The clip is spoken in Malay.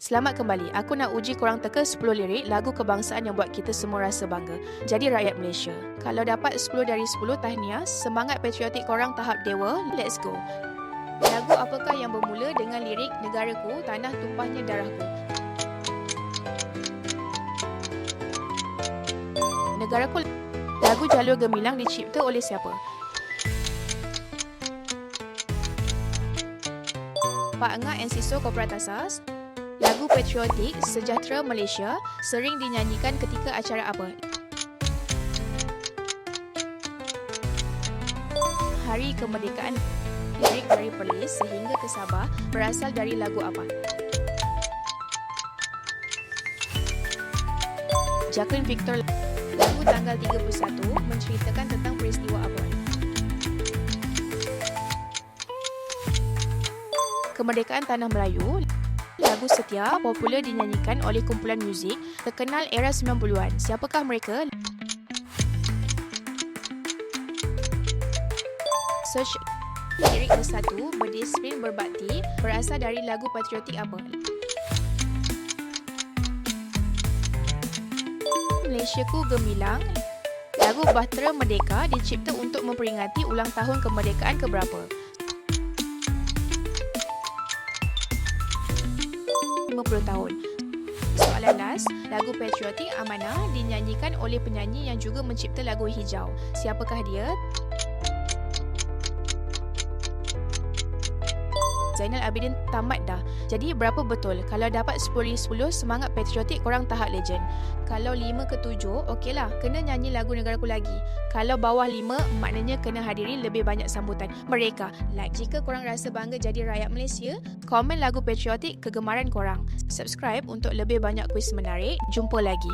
Selamat kembali. Aku nak uji korang teka 10 lirik lagu kebangsaan yang buat kita semua rasa bangga. Jadi rakyat Malaysia. Kalau dapat 10 dari 10 tahniah, semangat patriotik korang tahap dewa, let's go. Lagu apakah yang bermula dengan lirik Negaraku, tanah tumpahnya darahku? Negaraku Lagu Jalur Gemilang dicipta oleh siapa? Pak Ngah and Siso Korporat Asas Lagu patriotik Sejahtera Malaysia sering dinyanyikan ketika acara apa? Hari Kemerdekaan Lirik dari Perlis sehingga ke Sabah berasal dari lagu apa? Jacqueline Victor Lagu tanggal 31 menceritakan tentang peristiwa apa? Kemerdekaan Tanah Melayu Lagu Setia popular dinyanyikan oleh kumpulan muzik terkenal era 90-an. Siapakah mereka? Search lirik ke satu berdisiplin berbakti berasal dari lagu patriotik apa? Malaysiaku Gemilang Lagu Bahtera Merdeka dicipta untuk memperingati ulang tahun kemerdekaan keberapa? 50 tahun. Soalan last, lagu patriotik Amanah dinyanyikan oleh penyanyi yang juga mencipta lagu Hijau. Siapakah dia? Zainal Abidin tamat dah. Jadi berapa betul? Kalau dapat 10 10 semangat patriotik korang tahap legend. Kalau 5 ke 7, okeylah. Kena nyanyi lagu negaraku lagi. Kalau bawah 5, maknanya kena hadiri lebih banyak sambutan. Mereka, like jika korang rasa bangga jadi rakyat Malaysia, komen lagu patriotik kegemaran korang. Subscribe untuk lebih banyak kuis menarik. Jumpa lagi.